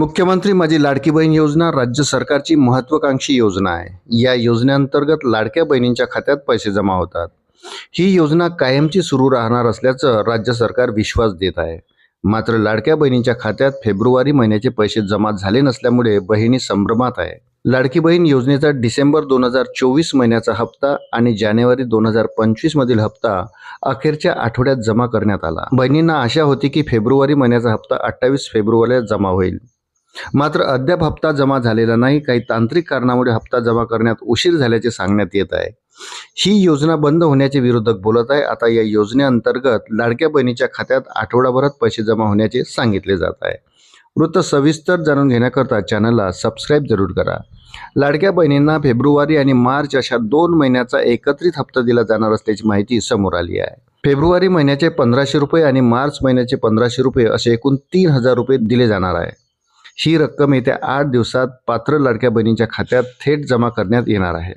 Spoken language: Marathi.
मुख्यमंत्री माझी लाडकी बहीण योजना राज्य सरकारची महत्त्वाकांक्षी योजना आहे. या योजनेअंतर्गत लाडक्या बहिणींच्या खात्यात पैसे जमा होतात. ही योजना कायमची सुरू राहणार असल्याचं राज्य सरकार विश्वास देत आहे. मात्र लाडक्या बहिणींच्या खात्यात फेब्रुवारी महिन्याचे पैसे जमा झाले नसल्यामुळे बहिणी संभ्रमात आहे. लाडकी बहीण योजनेचा डिसेंबर दोन हजार चोवीस महिन्याचा हप्ता आणि जानेवारी दोन हजार पंचवीस मधील हप्ता अखेरच्या आठवड्यात जमा करण्यात आला. बहिणींना आशा होती की फेब्रुवारी महिन्याचा हप्ता अठ्ठावीस फेब्रुवारीला जमा होईल. मात्र अद्याप हप्ता जमा झालेला नाही. काही तांत्रिक कारणामुळे हप्ता जमा करण्यात उशीर झाल्याचे सांगण्यात येत आहे. ही योजना बंद होण्याचे विरोधक बोलत आहे. आता या योजनेअंतर्गत लाडक्या बहिणीच्या खात्यात आठवडाभरात पैसे जमा होण्याचे सांगितले जात आहे. वृत्त सविस्तर जाणून घेण्याकरता चॅनलला सबस्क्राईब जरूर करा. लाडक्या बहिणींना फेब्रुवारी आणि मार्च अशा दोन महिन्याचा एकत्रित हप्ता दिला जाणार असल्याची माहिती समोर आली आहे. फेब्रुवारी महिन्याचे पंधराशे रुपये आणि मार्च महिन्याचे पंधराशे रुपये असे एकूण तीन हजार रुपये दिले जाणार आहे. ही रक्कम येत्या आठ दिवसात पात्र लाडक्या बहिणींच्या खात्यात थेट जमा करण्यात येणार आहे.